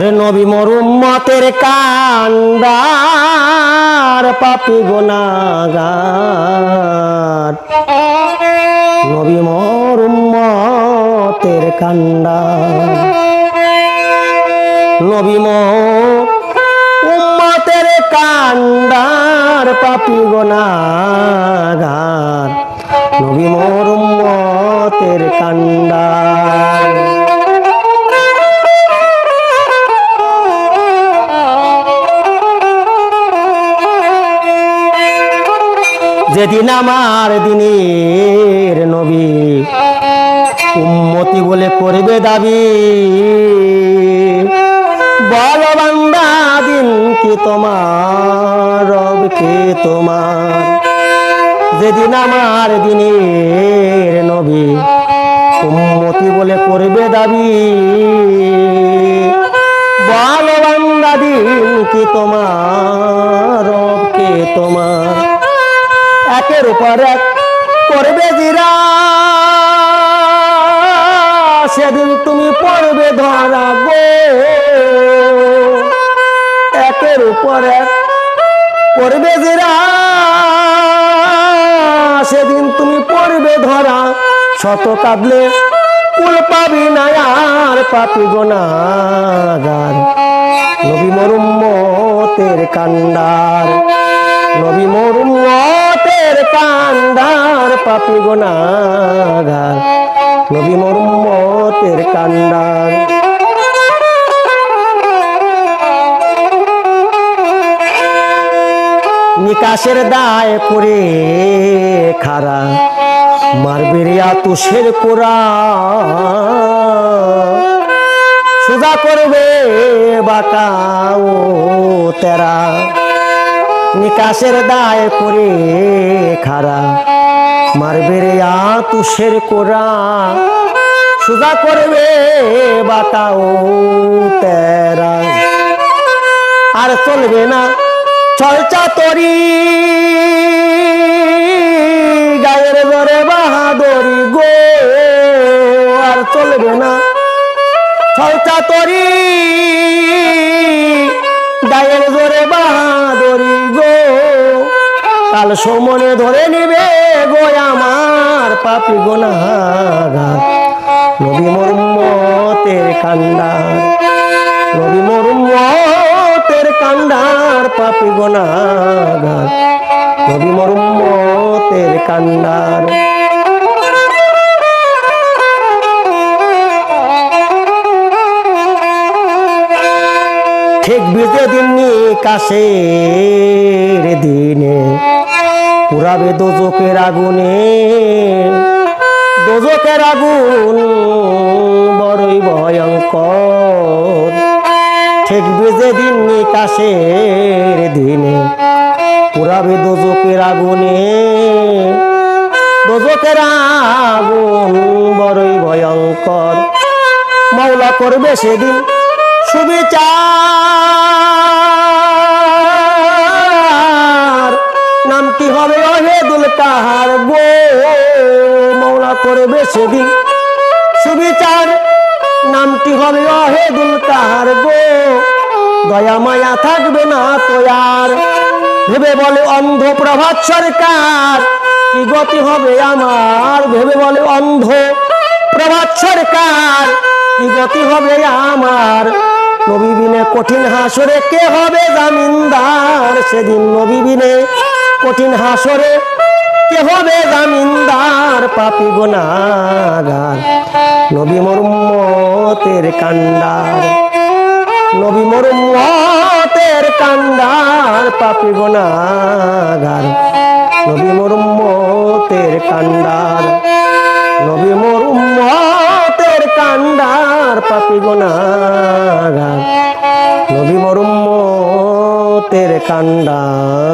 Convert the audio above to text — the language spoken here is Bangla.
নবী মরুম্মতের কান্দার পাপি গোনাগার নবী মরুম্মতের কান্দার। নবী উম্মতের কান্দার পাপি গোনাগার নবী মরুম্মতের কান্দার। যেদিন আমার দিনের নবী উম্মতি বলে করবে দাবি, বল দিন কি তোমার, রব কে তোমার? যেদিন আমার দিনের নবী উম্মতি বলে করবে দাবি, বল দিন কি তোমার, রব কে তোমার? একের উপর করবে জিরা। সেদিন তুমি পড়বে ধরা গো। একের উপর এক করবে জিরা। সেদিন তুমি পড়বে ধরা। শত কাঁদলে কুল পাবি না আর পাপি গোনাগার নবী মরুম্মতের কান্ডার। নবী মরুম্মতের কান্ডার পাপি গোনাগার, নবী মরুম্মতের কান্ডার নিকাশের দায় করে খারা, মারবে রিয়া তুষের কোরা। সুজা করবে বাঁকাও তেরা। নিকাশের দায় করে খারা। মারবে রে তুষের কোরা। সুজা করবে বাঁকাও তেরা। আর চলবে না চলচা তরি গায়ের জরে বাহাদরি গো। আর চলবে না চলচা তরি গায়ের কাল সমনে ধরে নিবে গো আমার পাপি গোনাগার। নবী মরুম্মতের কান্ডার নবী মরুম্মতের কান্ডার পাপি গোনাগার। নবী মরুম্মতের কান্ডার ঠিক বিজে দিননি কাশের দিনে। পুরাবে দোজকের আগুনে। দোজকের আগুন বড়ই ভয়ঙ্কর। ঠিক বিজে দিননি কাশের দিনে পুরাবে দোজকের আগুনে। দোজকের আগুন বড়ই ভয়ঙ্কর। মাওলা করবে সেদিন সুবিচার নামটি হবে অহেদুল কাহার গো মৌলা করবে সেদিন সুবিচার নামটি হবে অহেদুল কাহার গো দয়া মায়া থাকবে না তো আর। ভেবে বলে অন্ধ প্রভাত সরকার, কি গতি হবে আমার? ভেবে বলে অন্ধ প্রভাত সরকার, কি গতি হবে আমার? নবী বিনে কঠিন হাসরে কে হবে জামিনদার? সেদিন নবী বিনে কঠিন হাসরে কে হবে জামিনদার পাপি গোনাগার? নবী মরুম্মতের কান্ডার। নবী মরুম্মতের কান্ডার পাপি গোনাগার। নবী মরুম্মতের কান্ডার। নবী মরুম্মতের কান্ডার পাপি গোনাগার। নবী মরুম্মতের কান্ডার।